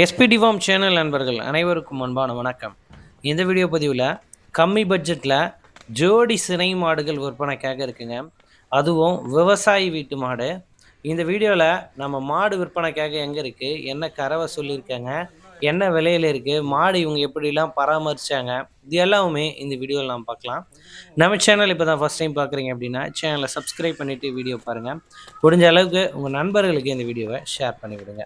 SPD form channel நண்பர்கள் அனைவருக்கும் அன்பான வணக்கம். இந்த வீடியோ பதிவில் கம்மி பட்ஜெட்டில் ஜோடி சினை மாடுகள் விற்பனைக்காக இருக்குங்க. அதுவும் விவசாயி வீட்டு மாடு. இந்த வீடியோவில் நம்ம மாடு விற்பனைக்காக எங்கே இருக்குது என்ன கறவை சொல்லியிருக்காங்க என்ன விலையில் இருக்குது மாடு இவங்க எப்படிலாம் பராமரித்தாங்க இது எல்லாமே இந்த வீடியோவில் நாம் பார்க்கலாம். நம்ம சேனல் இப்போ தான் ஃபஸ்ட் டைம் பார்க்குறீங்க அப்படின்னா சேனலை சப்ஸ்கிரைப் பண்ணிவிட்டு வீடியோ பாருங்கள் முடிஞ்ச அளவுக்கு உங்கள் நண்பர்களுக்கு இந்த வீடியோவை ஷேர் பண்ணிவிடுங்க.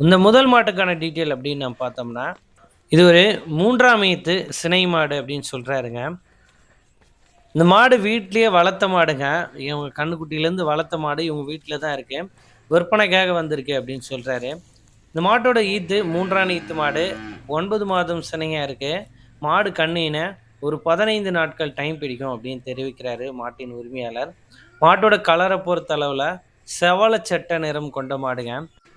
இந்த முதல் மாட்டுக்கான டீட்டெயில் அப்படின்னு நம்ம பார்த்தோம்னா இது ஒரு மூன்றாம் ஈத்து சினை மாடு அப்படின்னு சொல்கிறாருங்க இந்த மாடு வீட்லேயே வளர்த்த மாடுங்க. இவங்க கண்ணுக்குட்டியிலேருந்து வளர்த்த மாடு இவங்க வீட்டில் தான் இருக்கு. விற்பனைக்காக வந்திருக்கு அப்படின்னு சொல்கிறாரு இந்த மாட்டோட ஈத்து மூன்றாம் ஈத்து மாடு ஒன்பது மாதம் சினையாக இருக்குது மாடு கண்ணின ஒரு பதினைந்து நாட்கள் டைம் பிடிக்கும் அப்படின்னு தெரிவிக்கிறாரு மாட்டின் உரிமையாளர். மாட்டோட கலரை பொறுத்த அளவில் செவல சட்ட நிறம் கொண்ட மாடுங்க.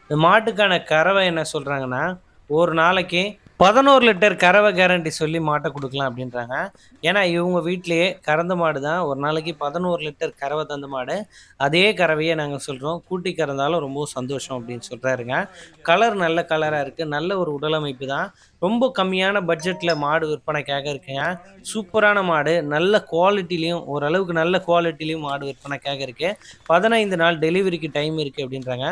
இந்த மாட்டுக்கான கறவை என்ன சொல்கிறாங்கன்னா ஒரு நாளைக்கு பதினோரு லிட்டர் கறவை கேரண்டி சொல்லி மாட்டை கொடுக்கலாம் அப்படின்றாங்க. ஏன்னா இவங்க வீட்டிலேயே கறந்த மாடு தான். ஒரு நாளைக்கு பதினோரு லிட்டர் கறவை தந்த மாடு. அதே கறவையை நாங்கள் சொல்கிறோம் கூட்டி கறந்தாலும் ரொம்ப சந்தோஷம் அப்படின்னு சொல்கிறாருங்க கலர் நல்ல கலராக இருக்குது நல்ல ஒரு உடலமைப்பு தான். ரொம்ப கம்மியான பட்ஜெட்டில் மாடு விற்பனைக்காக இருக்குங்க. சூப்பரான மாடு. நல்ல குவாலிட்டிலையும் ஓரளவுக்கு நல்ல குவாலிட்டிலையும் மாடு விற்பனைக்காக இருக்குது பதினைந்து நாள் டெலிவரிக்கு டைம் இருக்குது அப்படின்றாங்க.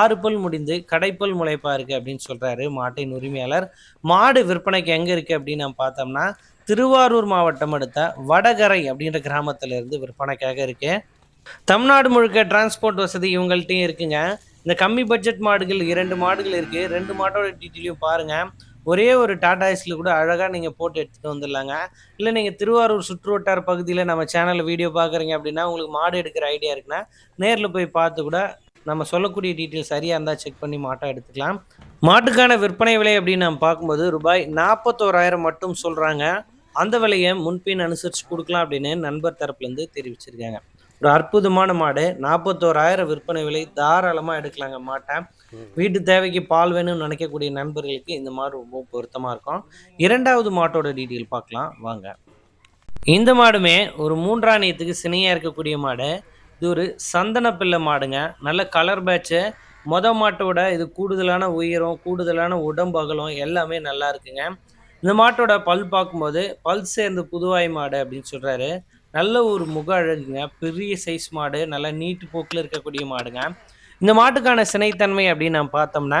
ஆறு பல் முடிந்து கடைப்பல் முளைப்பாக இருக்குது அப்படின்னு சொல்கிறாரு மாட்டின் உரிமையாளர். மாடு விற்பனைக்கு எங்கே இருக்குது அப்படின்னு நம்ம பார்த்தோம்னா திருவாரூர் மாவட்டம் அடுத்த வடகரை அப்படின்ற கிராமத்துல இருந்து விற்பனைக்காக இருக்கு. தமிழ்நாடு முழுக்க டிரான்ஸ்போர்ட் வசதி இவங்கள்ட்டையும் இருக்குங்க. இந்த கம்மி பட்ஜெட் மாடுகள் இரண்டு மாடுகள் இருக்கு. ரெண்டு மாட்டோட டீட்டெயிலையும் பாருங்க. ஒரே ஒரு டாடா ஐஸில் கூட அழகாக நீங்கள் போட்டு எடுத்துகிட்டு வந்துடலாங்க. இல்லை நீங்கள் திருவாரூர் சுற்றுவட்டார பகுதியில் நம்ம சேனலில் வீடியோ பார்க்குறீங்க அப்படின்னா உங்களுக்கு மாடு எடுக்கிற ஐடியா இருக்குன்னா நேரில் போய் பார்த்து கூட நம்ம சொல்லக்கூடிய டீட்டெயில் சரியாக இருந்தால் செக் பண்ணி மாட்டாக எடுத்துக்கலாம். மாட்டுக்கான விற்பனை விலை அப்படின்னு நம்ம பார்க்கும்போது ரூபாய் நாற்பத்தோராயிரம் மட்டும் சொல்கிறாங்க அந்த விலையை முன்பின் அனுசரித்து கொடுக்கலாம் அப்படின்னு நண்பர் தரப்புலேருந்து தெரிவிச்சிருக்காங்க. ஒரு அற்புதமான மாடு நாற்பத்தோராயிரம் விற்பனை விலை தாராளமாக எடுக்கலாங்க மாட்டை. வீட்டு தேவைக்கு பால் வேணும்னு நினைக்கக்கூடிய நண்பர்களுக்கு இந்த மாடு ரொம்ப பொருத்தமாக இருக்கும். இரண்டாவது மாட்டோட டீட்டெயில் பார்க்கலாம் வாங்க. இந்த மாடுமே ஒரு மூன்றாணியத்துக்கு சினையாக இருக்கக்கூடிய மாடு. இது ஒரு சந்தன பிள்ளை மாடுங்க. நல்ல கலர் பேட்சு மொத மாட்டோட இது கூடுதலான உயரம் கூடுதலான உடம்பகலும் எல்லாமே நல்லா இருக்குங்க. இந்த மாட்டோட பல் பார்க்கும்போது பல் சேர்ந்து புதுவாய் மாடு அப்படின்னு சொல்கிறாரு நல்ல ஒரு முக அழகுங்க. பெரிய சைஸ் மாடு நல்ல நீட்டு போக்கில் இருக்கக்கூடிய மாடுங்க. இந்த மாட்டுக்கான சினைத்தன்மை அப்படின்னு நம்ம பார்த்தோம்னா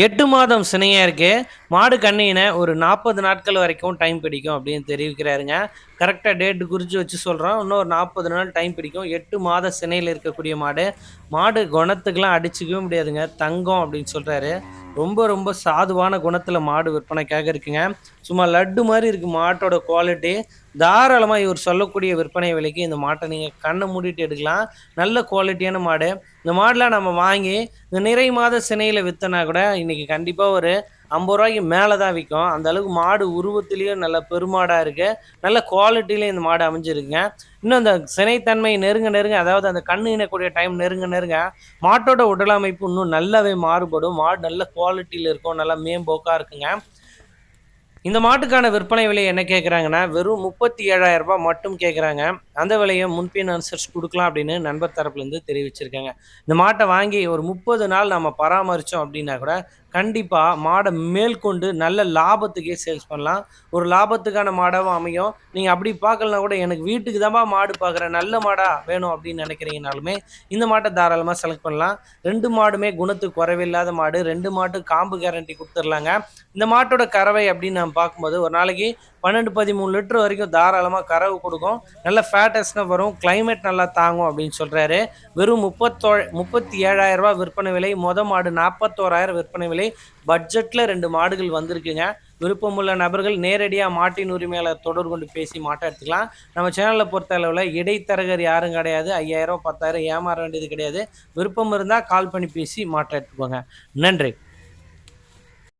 எட்டு மாதம் சினையாக இருக்குது மாடு கண்ணின ஒரு நாற்பது நாட்கள் வரைக்கும் டைம் பிடிக்கும் அப்படின்னு தெரிவிக்கிறாருங்க. கரெக்டாக டேட்டு குறித்து வச்சு சொல்கிறோம் இன்னும் ஒரு நாற்பது நாள் டைம் பிடிக்கும். எட்டு மாத சினையில் இருக்கக்கூடிய மாடு. மாடு குணத்துக்கெலாம் அடிச்சுக்கவே முடியாதுங்க. தங்கம் அப்படின்னு சொல்கிறாரு ரொம்ப ரொம்ப சாதுவான குணத்தில் மாடு விற்பனைக்காக இருக்குங்க. சும்மா லட்டு மாதிரி இருக்குது மாட்டோட குவாலிட்டி தாராளமாக இவர் சொல்லக்கூடிய விற்பனை விலைக்கு இந்த மாட்டை நீங்கள் கண்ணை மூடிட்டு எடுக்கலாம். நல்ல குவாலிட்டியான மாடு. இந்த மாடெலாம் நம்ம வாங்கி இந்த நிறை மாத சினையில் விற்றனா கூட இன்றைக்கி கண்டிப்பாக ஒரு ஐம்பது ரூபாய்க்கு மேலே தான் விற்கும் அந்த அளவுக்கு மாடு உருவத்திலையும் நல்ல பெருமாடாக இருக்குது நல்ல குவாலிட்டிலையும் இந்த மாடு அமைஞ்சிருக்குங்க. இன்னும் அந்த சினைத்தன்மை நெருங்க நெருங்க அதாவது அந்த கண்ணு இனக்கூடிய டைம் நெருங்க நெருங்க மாட்டோட உடலமைப்பு இன்னும் நல்லாவே மாறுபடும். மாடு நல்ல குவாலிட்டியில் இருக்கும் நல்லா மேம்போக்காக இருக்குங்க. இந்த மாட்டுக்கான விற்பனை விலை என்ன கேட்குறாங்கன்னா வெறும் முப்பத்தி ஏழாயிரம் ரூபாய் மட்டும் கேட்குறாங்க அந்த விலையை முன்பின் அனுசரித்து கொடுக்கலாம் அப்படின்னு நண்பர் தரப்புலேருந்து தெரிவிச்சிருக்காங்க. இந்த மாட்டை வாங்கி ஒரு முப்பது நாள் நம்ம பராமரித்தோம் அப்படின்னா கூட கண்டிப்பாக மாடை மேற்கொண்டு நல்ல லாபத்துக்கே சேல்ஸ் பண்ணலாம். ஒரு லாபத்துக்கான மாடாகவும் அமையும். நீங்கள் அப்படி பார்க்கலனா கூட எனக்கு வீட்டுக்கு தான்ப்பா மாடு பார்க்குறேன் நல்ல மாடாக வேணும் அப்படின்னு நினைக்கிறீங்கனாலுமே இந்த மாட்டை தாராளமாக செலக்ட் பண்ணலாம். ரெண்டு மாடுமே குணத்துக்கு குறைவில்லாத மாடு. ரெண்டு மாட்டு காம்பு கேரண்டி கொடுத்துர்லாங்க. இந்த மாட்டோட கறவை அப்படின்னு நம்ம பார்க்கும்போது ஒரு நாளைக்கு பன்னெண்டு பதிமூணு லிட்டர் வரைக்கும் தாராளமாக கறவு கொடுக்கும். நல்ல ஃபேட்டஸ்னாக வரும். கிளைமேட் நல்லா தாங்கும் அப்படின்னு சொல்கிறாரு வெறும் முப்பத்தோ முப்பத்தி ஏழாயிரம் விற்பனை விலை மொத மாடு நாற்பத்தோராயிரம் விற்பனை விலை. பட்ஜெட்டில் ரெண்டு மாடுகள் வந்திருக்குங்க. விருப்பமுள்ள நபர்கள் நேரடியாக மாட்டின் உரிமையாளர் தொடர்பு கொண்டு பேசி மாட்டை எடுத்துக்கலாம். நம்ம சேனலை பொறுத்த அளவில் இடைத்தரகர் யாரும் கிடையாது. ஐயாயிரம் பத்தாயிரம் ஏமாற வேண்டியது கிடையாது. விருப்பம் இருந்தால் கால் பண்ணி பேசி மாட்டை எடுத்துக்கோங்க. நன்றி.